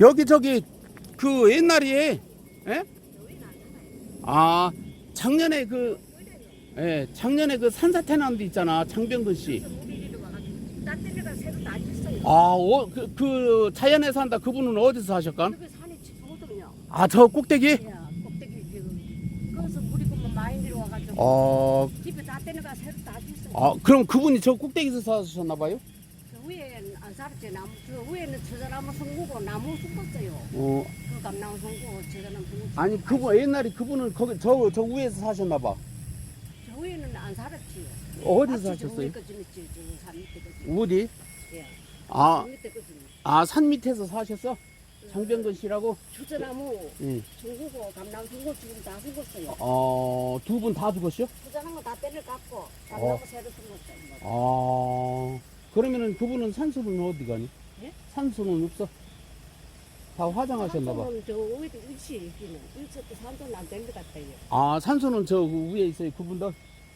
여기 저기 그 옛날에 예? 아 작년에 그 예, 작년에 그 산사태 난 데 있잖아 장병근 씨. 딴 데가 새로 다 있어요. 아, 어, 그, 그 자연에 산다 그분은 어디서 산이 지거든요. 아, 저 꼭대기? 야, 꼭대기 지금. 거기서 물이 많이 내려와가지고 어, 집에 다 때려가 새로 다 있어요. 아, 그럼 그분이 저 꼭대기에서 사셨나 봐요? 저 위에는 안 살았지. 나무 저 위에는 저자나무 송구고 나무 숨었어요. 어, 그 감나무 송구 저자나무 송구. 아니 그분 옛날에 그분은 거기 저 저 위에서 사셨나 봐. 저 위에는 안 살았지. 어디서 같이 저 사셨어요? 위에 거좀 있지. 저산 밑에 거지. 어디? 예. 아, 산 밑에 거지. 아, 산 밑에서 사셨어? 장병근 씨라고? 저자나무 예. 송구고 감나무 송구 지금 다 숨었어요. 어, 두 분 다 죽었죠? 저자나무 다 때려 깎고 감나무 새로 숨었어요. 아, 그러면은 그분은 산소는 어디 가니? 예? 산소는 없어? 다 화장하셨나 봐. 산소는 저 위에 일시 있기는 일시도 산소는 안 된 것 같아요. 아, 산소는 저 위에 있어요, 그분들?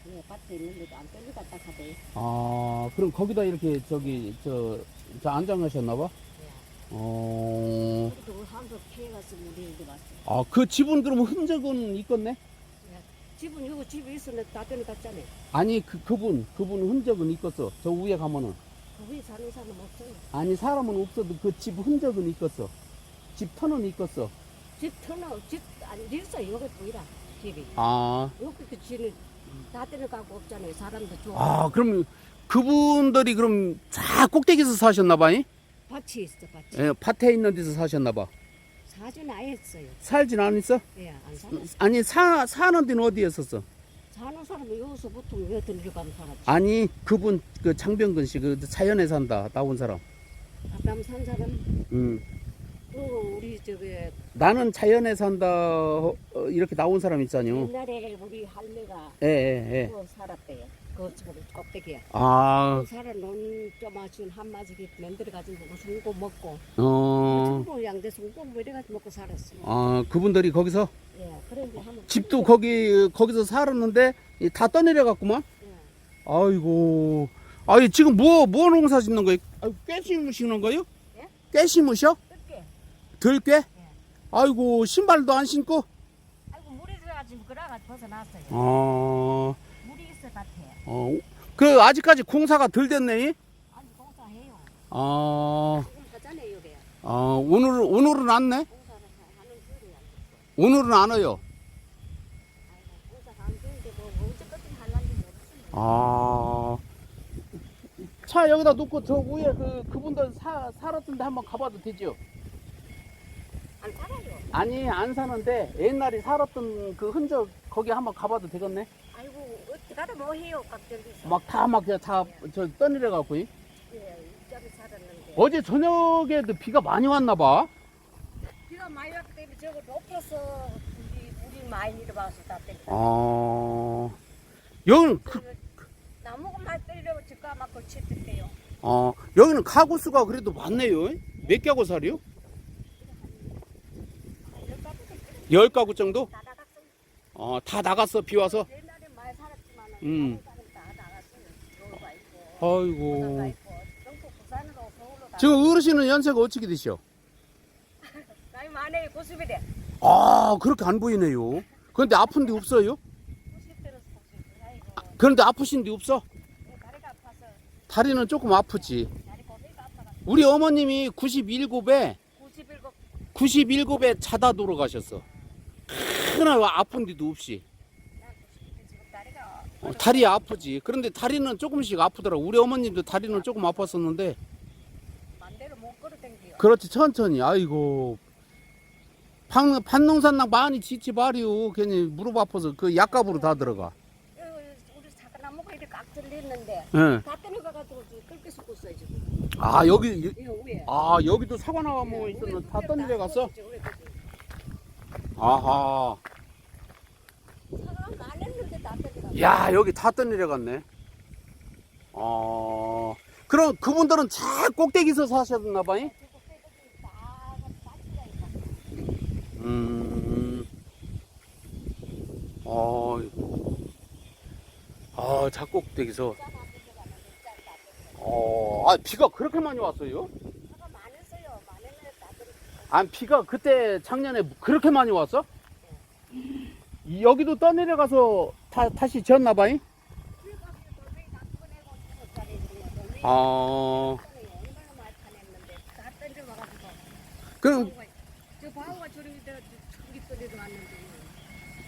예, 밭에 있는데도 안 된 것 같다 하대요. 아, 그럼 거기다 이렇게 저기 저, 저 안장하셨나 봐? 예. 어, 그래도 산소 피해가서 물이 이제 왔어요. 아, 그 집은 그럼 흔적은 있겠네? 집은 여기 집에 있었는데 다 데려갔잖아요. 아니, 그, 그분, 그분 흔적은 있겠어. 저 위에 가면은. 그 위에 사는 사람 없어요. 아니, 사람은 없어도 그 집 흔적은 있겠어. 집 터는 있겠어. 집 터는 집안 있어요. 여기 보이라 집이. 아, 여기 그 집은 다 데려가고 없잖아요. 사람도 좋아. 아, 그럼 그분들이 그럼 쫙 꼭대기에서 사셨나 봐요? 밭이 있어 밭이. 예, 밭에 있는 데서 사셨나 봐. 사진 아예 했어요. 살진 않았어? 예, 안 살아. 아니, 사, 사는 데는 어디였었어? 사는 사람은 여기서 보통 여기 들려가면 살았지. 아니, 그분, 그 장병근 씨, 그 자연에 산다, 나온 사람. 아담 산 사람 음. 또 우리 저기 나는 자연에 산다, 어, 어, 이렇게 나온 사람 있잖요. 옛날에 우리 할매가 예, 예, 예. 그 살았대요. 그 꼭대기에. 아, 그 살아 논좀 아쉬운 한마디기 만들어 가지고 그 송고 먹고 어, 송고 양대 송고 뭐 이래 가지고 먹고 살았어. 아, 그분들이 거기서 예, 그런 게 한번 집도 거기, 거기서 살았는데 이다 떠내려 갔구만? 예. 아이고. 아니, 지금 뭐, 뭐 농사 짓는 거예요? 아, 깨 심으시는 거예요? 예? 깨 심으셔? 들깨? 아이고, 신발도 안 신고? 아이고 물에 들어가지고 그래가 벗어났어요. 어. 어, 그, 아직까지 공사가 덜 됐네? 아니 공사해요. 아, 지금 하잖아요 여기. 아, 오늘은, 오늘은 안 내? 공사를 하- 하는 줄이야. 오늘은 안 와요. 아이고 공사 안 되는데 뭐 언제까지 할란지 모르겠어요. 아. 차 여기다 놓고 저 위에 그, 그분들 사, 살았던데 한번 가봐도 되죠? 안 살아요. 아니, 안 사는데 옛날에 살았던 그 흔적 거기 한번 가봐도 되겠네? 어떡하다 뭐 해요 갑자기. 막 다막다저 떠내려가고. 예, 일자리 살았는데. 어제 저녁에도 비가 많이 왔나 봐. 비가 많이 왔기 때문에 저거 높아서 우리 물이 많이 내려와서 다 때려. 어. 여기는 그, 나무가 많이 때리려고 집가 막 걸치던데요. 어, 여기는 가구 수가 그래도 많네요. 몇 가구 살이요? 열 가구 정도? 다 나갔어. 어, 다 나갔어, 비 와서. 음. 아이고. 지금 어르신은 연세가 어떻게 되셔? 나이 많아요. 90이래. 아, 그렇게 안 보이네요. 그런데 아픈 데 없어요? 90 들어서 90. 아이고 그런데 아프신 데 없어? 다리는 조금 아프지. 우리 어머님이 97에 97 97에 자다 돌아가셨어. 하나 아픈 데도 없이. 난 90대 지금 다리가 어, 다리 아프지. 그런데 다리는 조금씩 아프더라고. 우리 어머님도 다리는 조금 아팠었는데, 반대로 못 걸어 댕겨요. 그렇지, 천천히. 아이고. 판, 판농산낭 많이 짓지 마리오. 괜히 무릎 아파서 그 약값으로 다 들어가. 여기 우리 작은 나무가 이렇게 깍 들리는데 예. 다 때려가가지고 지금 끓게 쏟고 있어요 지금. 아, 여기, 이- 이거 위에. 아, 여기도 사과나무 있었는데 다 떠내려갔어? 아하. 사과 많았는데 다 때려가. 야, 여기 다 떠내려갔네. 어, 그럼 그분들은 차 꼭대기에서 사셨나 봐요? 음, 어, 아, 작곡대기서. 어, 아, 비가 그렇게 많이 왔어요? 아 비가 그때 작년에 그렇게 많이 왔어? 이- 여기도 떠내려가서 다, 다시 지었나 봐잉? 아 왔는데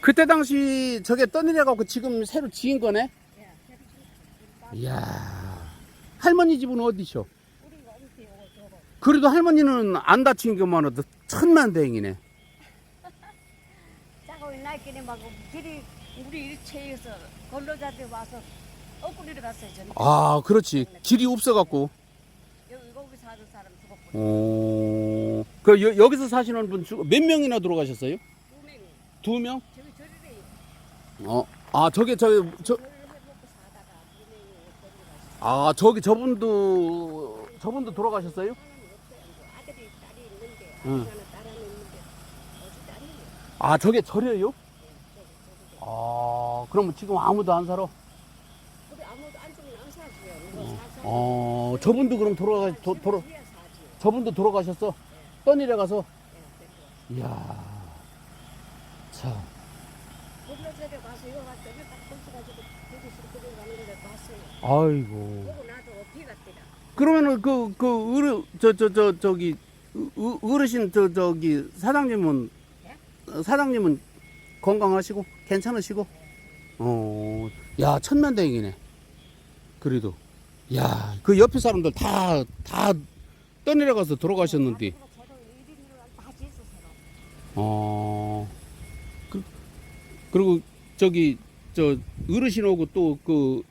그때 당시 저게 떠내려가고 지금 새로 지은 거네? 이야 할머니 집은 어디셔? 그래도 할머니는 안 다친 것만 해도 천만다행이네 우리 일체에서 걸로자들 와서 엇구리를 갔어요 저는 아 그렇지 길이 없어갖고 여기 거기 사는 사람 죽었고 어... 그 여, 여기서 사시는 분 몇 명이나 돌아가셨어요? 두 명이 두 명? 저기 저리래 어. 아 저게 저기 저, 저를 해먹고 사다가 두 명이 저리 갔어 아 저기 저분도 저분도 돌아가셨어요? 없어요 뭐 아들이 딸이 있는데 응. 하나는 딸 안에 있는데 어디 딸이에요 아 저게 절여요? 아 그러면 지금 아무도 안 살아? 우리 아무도 안 주면 안 사고요. 이거 사서 어 저분도 그럼 돌아가 도, 돌아 사지. 저분도 돌아가셨어? 떠내려 가서? 예, 이야 참. 이거 딱 되게 싫게 가는 걸 봤어요. 아이고. 보고 나도 비가 뜨다. 그러면은 그, 그, 어르, 저, 저, 저, 저기, 어- 어르신, 저, 저기, 사장님은, 어, 사장님은 건강하시고, 괜찮으시고, 어, 야, 천만다행이네. 그래도. 야, 그 옆에 사람들 다, 다 떠내려가서 돌아가셨는데. 어, 그, 그리고 저기, 저, 어르신하고 또 그,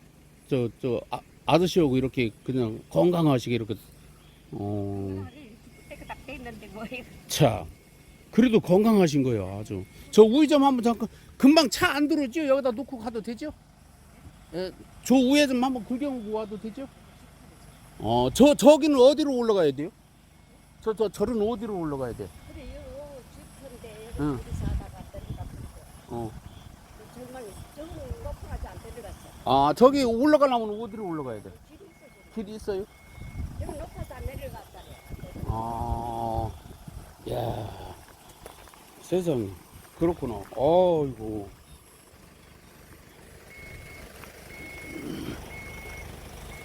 저, 저, 아, 아저씨하고 이렇게 그냥 건강하시게 이렇게, 어. 자, 그래도 건강하신 거예요, 아주. 저 우회점 한번 잠깐, 금방 차 안 들어오죠? 여기다 놓고 가도 되죠? 예, 저 우회점 한번 구경하고 와도 되죠? 어, 저, 저기는 어디로 올라가야 돼요? 저, 저, 절은 어디로 올라가야 돼? 그래 요 집인데 응. 사다가 데려가 버리고. 어. 정말 저는 높아가지 안 데려갔어. 아, 저기 올라가려면 어디로 올라가야 돼? 길이 있어 지금. 길이 있어요? 여기 높아서 안 내려갔다래. 아, 야, 세상에. 그렇구나. 아이고.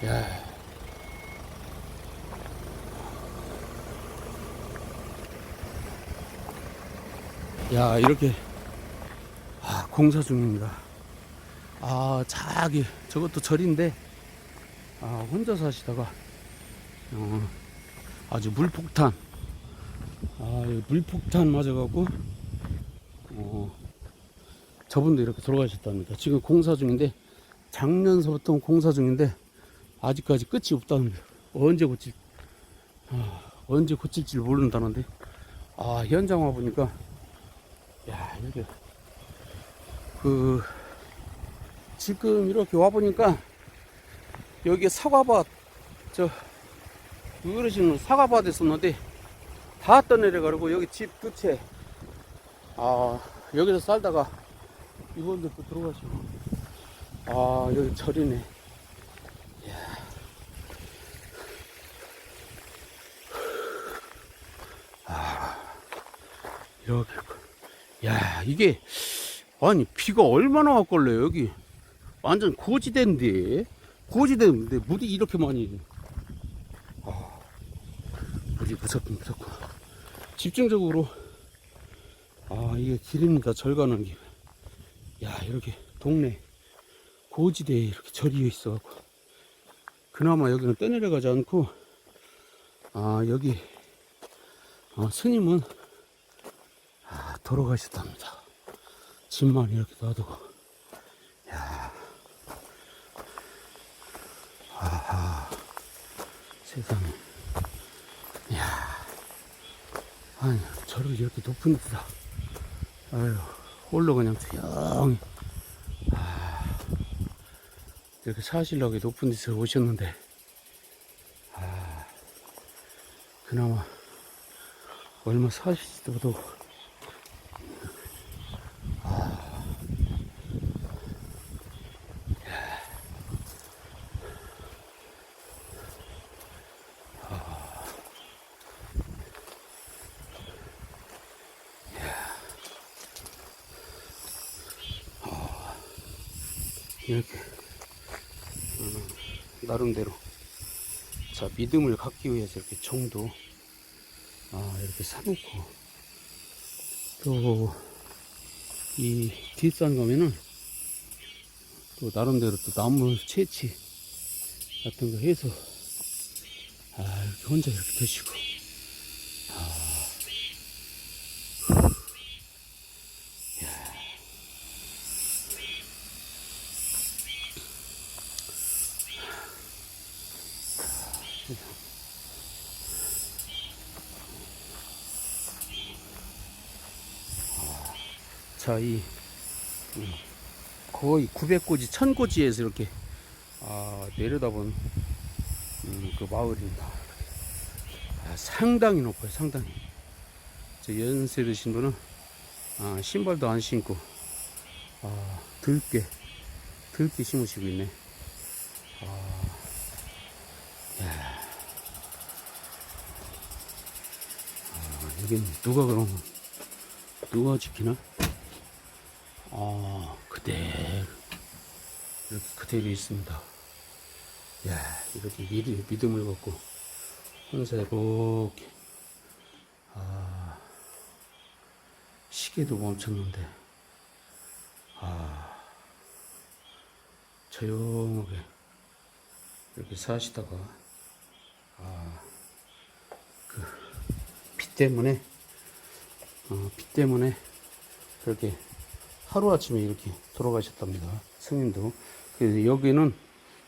야. 야, 이렇게, 아, 공사 중입니다. 아, 자기, 저것도 절인데, 아, 혼자 사시다가, 어, 아주 물폭탄. 아, 여기 물폭탄 맞아갖고, 어, 저분도 이렇게 돌아가셨답니다. 지금 공사 중인데, 작년서부터 공사 중인데, 아직까지 끝이 없다는데, 언제 고칠, 아, 언제 고칠지 모른다는데, 아, 현장 와 보니까, 야, 이게, 그, 지금 이렇게 와 보니까, 여기 사과밭, 저, 어르신은 사과밭에 있었는데 다 떠내려 가지고 여기 집 두 채. 아 여기서 살다가 이분들 또 들어가시고. 아 여기 절이네. 이야. 아 이렇게. 야 이게 아니 비가 얼마나 왔걸래 여기 완전 고지대인데 고지대인데 물이 이렇게 많이. 물이 무섭긴 무섭고 집중적으로 아 이게 길입니다 절 가는 길 야 이렇게 동네 고지대에 이렇게 절이 있어갖고 그나마 여기는 떠내려 가지 않고 아 여기 어, 스님은 아, 돌아가셨답니다. 집만 이렇게 놔두고. 야. 아하. 세상에. 이야, 아니, 저를 이렇게 높은 데다, 아유, 홀로 그냥 조용히, 아, 이렇게 사시려고 높은 데서 오셨는데, 아, 그나마, 얼마 사시지도 못하고, 이렇게 어, 나름대로 자 믿음을 갖기 위해서 이렇게 정도 아 이렇게 사놓고 또 이 뒷산 가면은 또 나름대로 또 나무 채취 같은 거 해서 아 이렇게 혼자 이렇게 드시고 자, 이 음, 거의 900고지, 1000고지에서 이렇게 아, 내려다본 음, 그 마을입니다. 아, 상당히 높아요, 상당히. 저 연세 드신 분은 아, 신발도 안 신고 아, 들깨, 들깨 심으시고 있네. 아, 야. 아, 여긴 누가 그러면 누가 지키나? 아, 그대로. 이렇게 그대로 있습니다. 야, 이렇게 믿, 믿음을 갖고, 혼자 이렇게, 아, 시계도 멈췄는데, 아, 조용하게, 이렇게 사시다가, 아, 그, 비 때문에, 어, 비 때문에, 그렇게 하루아침에 이렇게 돌아가셨답니다. 스님도. 그래서 여기는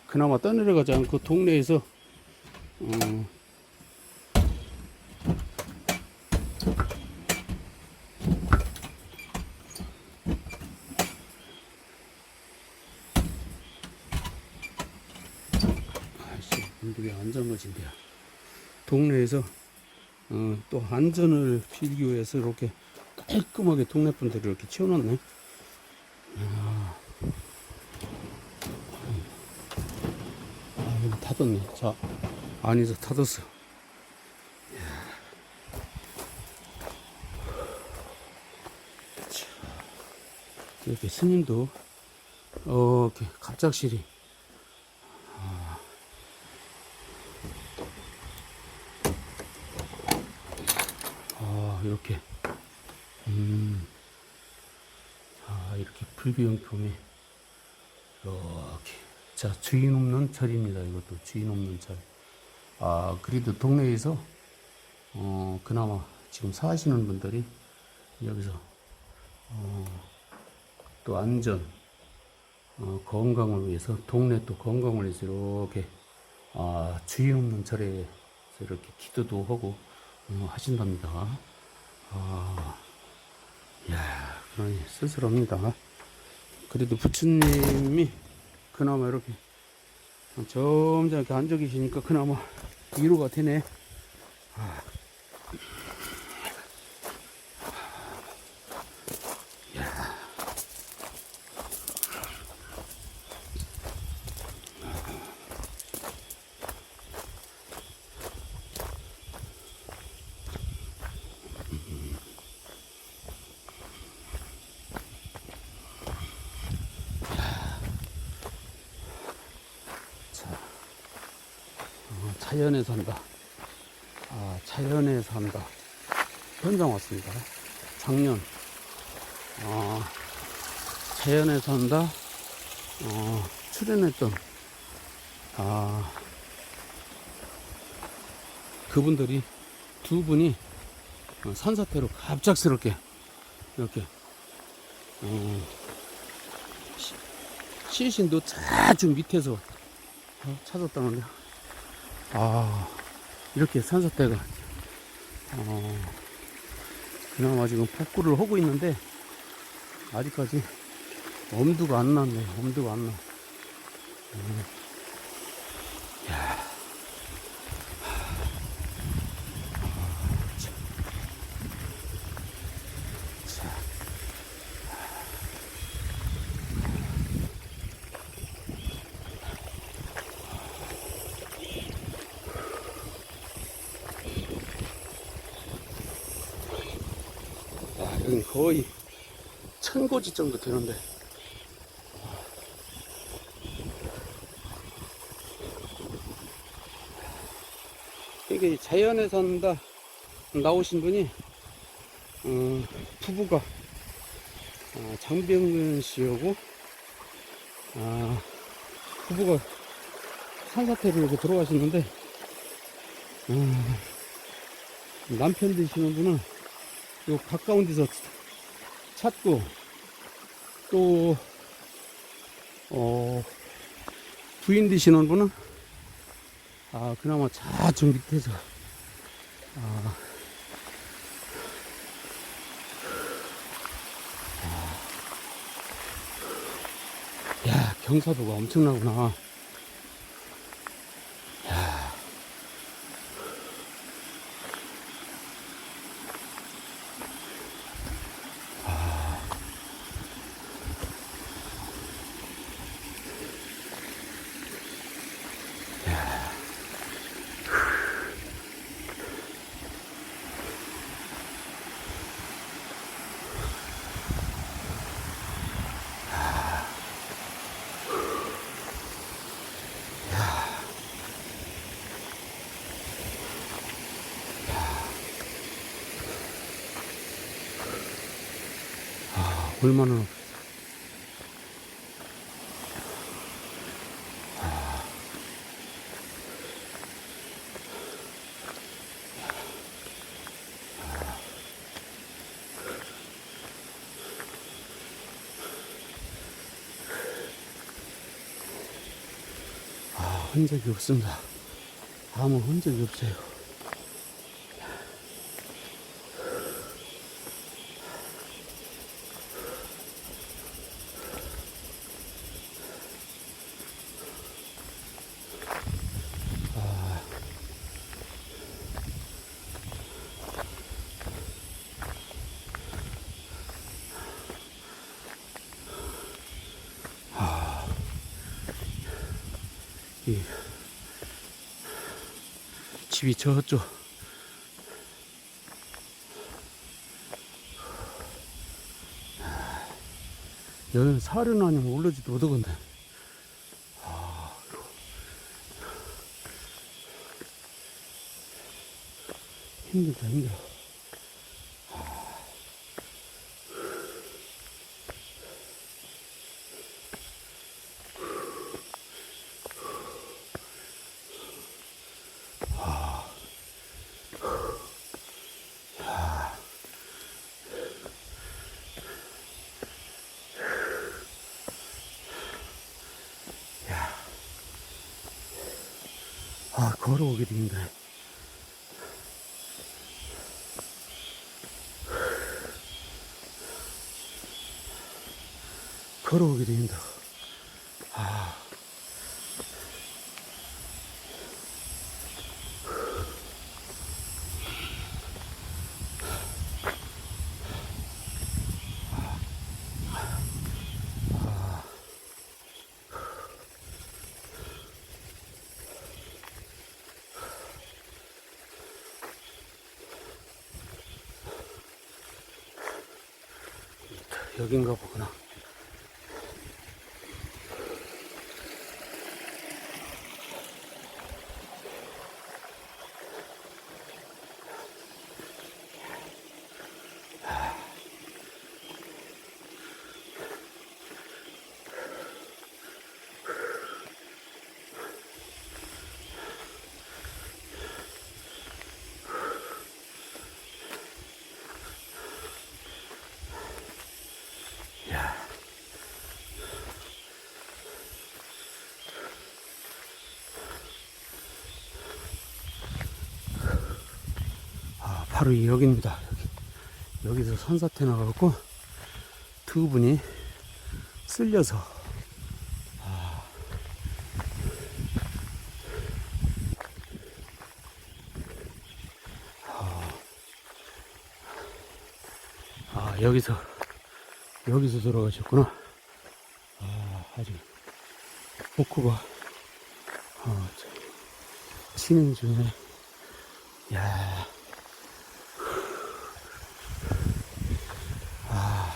그나마 떠내려가지 않고 동네에서 어, 근데 왜 안전거진대요? 동네에서 어, 또 안전을 빌기 위해서 이렇게 깔끔하게 동네 분들이 이렇게 치워놨네. 아, 아, 닫았네. 자, 안에서 닫았어. 자, 이렇게 스님도 어, 이렇게 갑작실이 아, 이렇게 음, 아, 이렇게 불비용품이 이렇게 자 주인 없는 절입니다. 이것도 주인 없는 절. 아 그래도 동네에서 어 그나마 지금 사시는 분들이 여기서 어, 또 안전 어, 건강을 위해서 동네 또 건강을 위해서 이렇게 아 주인 없는 절에서 이렇게 기도도 하고 어, 하신답니다. 아. 야, 그러니 쓸쓸합니다. 그래도 부처님이 그나마 이렇게 점점 이렇게 앉아 계시니까 그나마 위로가 되네. 아. 야. 자, 어, 자연에 산다. 아, 자연에 산다. 현장 왔습니다. 작년, 어, 자연에 산다. 어, 출연했던, 아, 그분들이 두 분이 어, 산사태로 갑작스럽게 이렇게, 어, 시- 시신도 아주 밑에서 어, 찾았다는데 아 이렇게 산사태가 어, 그나마 지금 복구를 하고 있는데 아직까지 엄두가 안 났네. 엄두가 안나 거의 천고지 정도 되는데. 이게 자연에 산다 나오신 분이 어, 부부가 어, 장병근 씨하고 어, 부부가 산사태로 이렇게 들어가셨는데 어, 남편 되시는 분은 요 가까운 데서 찾고 또 어, 부인 되시는 분은? 아 그나마 저쪽 밑에서. 아, 아. 야 경사도가 엄청나구나 얼마나 아, 흔적이 없습니다. 아무 흔적이 없어요. 이 집이 저쪽 여기는 사륜 아니면 올라지도 못하건데 아. 힘들다 힘들어 아 걸어오기도 힘드네 걸어오기도 힘들 여긴가 보구나 바로 이 여기입니다. 여기. 여기서 산사태 나가고 두 분이 쓸려서 아, 여기서 여기서 돌아가셨구나. 아, 아직 복구가 어, 저, 진행 중이네. 야. 아.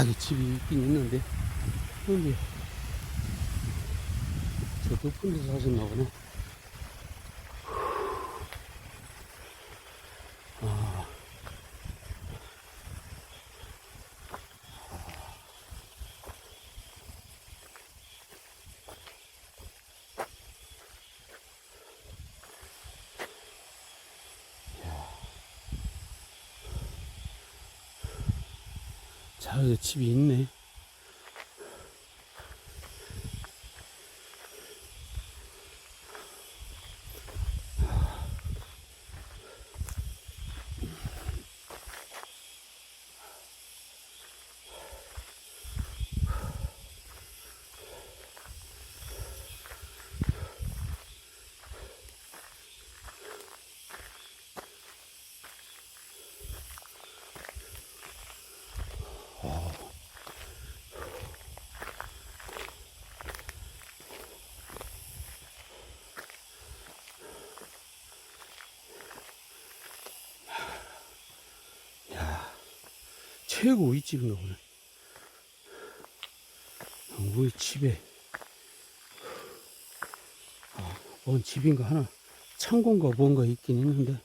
저기 집이 있긴 있는데. 추운데 저 높은 데서 하셨나 보네 집이 있네. 최고 우리 집인가 보네. 우리 집에, 아, 뭔 집인가 하나, 창고인가 뭔가 있긴 있는데,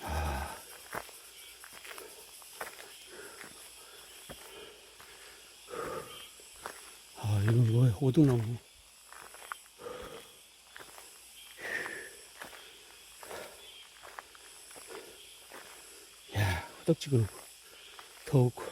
아, 오동나무. 야, 후덕지근하고, 더웠고.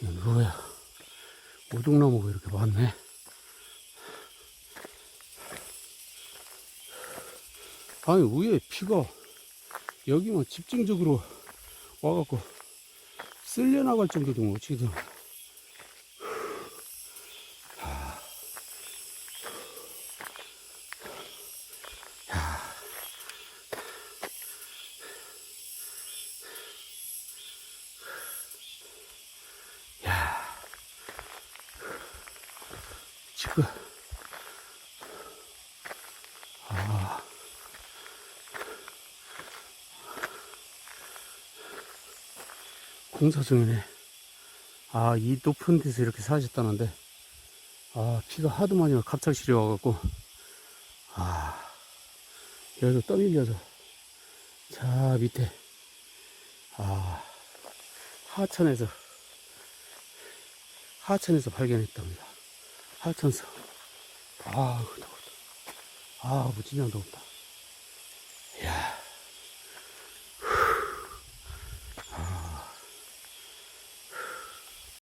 이게 뭐야, 오동나무가 이렇게 많네. 아니, 위에 비가 여기만 집중적으로 와갖고 쓸려 나갈 정도면 어찌든. 지금. 아. 공사 중이네. 아 이 높은 데서 이렇게 사셨다는데. 아 비가 하도 많이 와 갑자기 시려와갖고. 아 여기서 떠밀려서. 자 밑에. 아 하천에서. 하천에서 발견했답니다. 하천서. 아, 더웠다. 아, 무진장 더웠다.